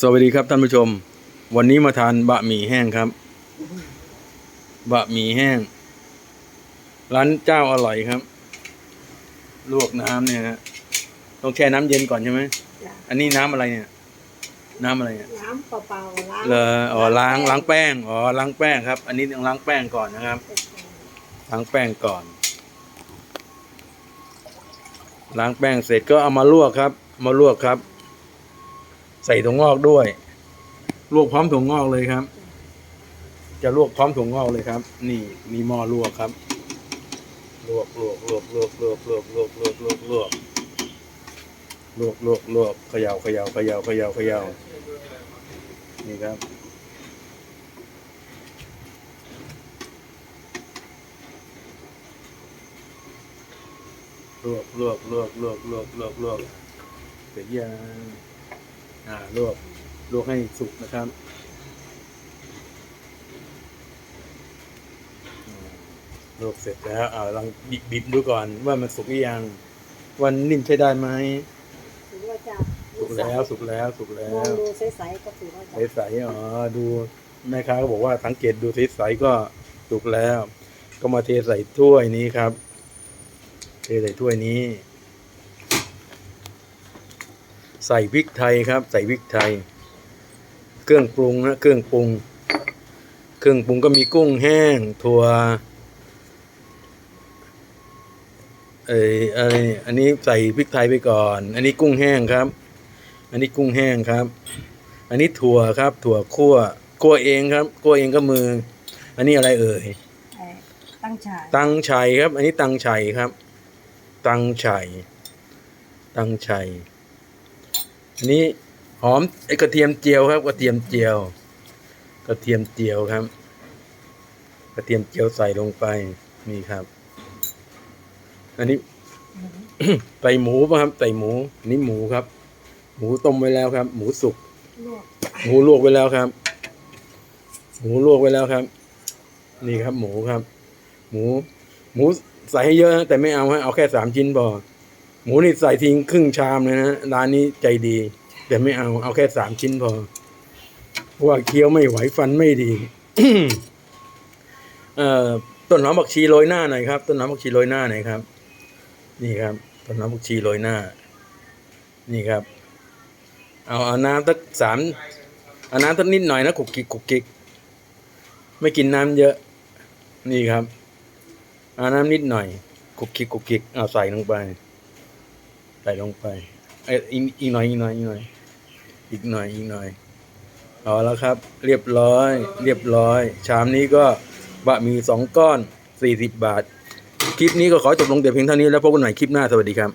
สวัสดีครับท่านผู้ชม วันนี้มาทานบะหมี่แห้งครับ บะหมี่แห้ง ร้านเจ้าอร่อยครับ ลวกน้ำเนี่ยฮะต้องแช่น้ำเย็นก่อนใช่ไหมจ้ะอันนี้น้ำอะไรเนี่ย น้ำอะไรเนี่ยน้ำเปล่าๆล้างเลออ๋อล้างล้างแป้งอ๋อล้างแป้งครับ อันนี้ต้องล้างแป้งก่อนนะครับ ล้างแป้งก่อน ล้างแป้งเสร็จก็เอามาลวกครับ มาลวกครับ ใส่ถั่วงอกด้วย ลวกพร้อมถั่วงอกเลยครับ จะลวกพร้อมถั่วงอกเลยครับ นี่มีหม้อลวกครับ ลวกลวกลวกลวกลวกลวกลวกลวกลวกลวกลวกลวกลวกเขย่าเขย่าเขย่าเขย่าเขย่านี่ครับ ลวกลวกลวกลวกลวกลวกลวกเสร็จยัง อ่าลวกลวกให้สุกนะครับอ่าลวกเสร็จแล้วอ่าลองบิดบิดดูก่อนว่ามันสุกหรือยังวันนิ่มใช้ได้ไหมถือว่าจะสุกแล้วสุกแล้วสุกแล้มองวดูใสๆก็ถือว่าจะใสๆอ๋อดูแม่ค้าก็บอกว่าสังเกตดูใสๆก็สุกแล้ว ก็มาเทใส่ถ้วยนี้ครับ เทใส่ถ้วยนี้ ใส่พริกไทยครับ ใส่พริกไทย เครื่องปรุงนะเครื่องปรุง เครื่องปรุงก็มีกุ้งแห้งถั่วเอ้ยอะไรเนี่ยอันนี้ใส่พริกไทยไปก่อน อันนี้กุ้งแห้งครับ อันนี้กุ้งแห้งครับ อันนี้ถั่วครับ ถั่วคั่วคั่วเองครับคั่วเองก็มือ อันนี้อะไรเอ่ยเอ่อตั้งฉายตังชัยครับ อันนี้ตังชัยครับ ตังชัยตังชัย อันนี้หอมไอ้กระเทียมเจียวครับ กระเทียมเจียว กระเทียมเจียวครับ กระเทียมเจียวใส่ลงไปนี่ครับ อันนี้ใส่หมูป่ะครับใส่หมูอันนี้หมูครับ หมูต้มไว้แล้วครับ หมูสุกหมูลวกไว้แล้วครับ หมูลวกไว้แล้วครับ นี่ครับ หมูครับ หมู หมูใส่ให้เยอะนะแต่ไม่เอาฮะเอาแค่สามชิ้นพอ หมูนี่ใส่ทิ้งครึ่งชามเลยนะร้านนี้ใจดี แต่ไม่เอาเอาแค่สามชิ้นพอเพราะว่าเคี้ยวไม่ไหวฟันไม่ดีเอ่อต้นหอมผักชีโรยหน้าหน่อยครับ ต้นหอมผักชีโรยหน้าหน่อยครับ นี่ครับ ต้นหอมผักชีโรยหน้า นี่ครับ เอาเอาน้ำสักสามเอาน้ำสักนิดหน่อยนะกุกกิกกุกกิกไม่กินน้ำเยอะ นี่ครับเอาน้ำนิดหน่อยกุกกิกกุกกิกเอาใส่ลงไป ใส่ลงไป เอ้ยอีกหน่อยอีกหน่อยอีกหน่อยอีกหน่อยอีกหน่อยเอาแล้วครับ เรียบร้อย เรียบร้อย ชามนี้ก็บะหมี่สองก้อนสี่สิบบาท คลิปนี้ก็ขอจบลงแต่เพียงเท่านี้แล้วพบกันใหม่คลิปหน้าสวัสดีครับ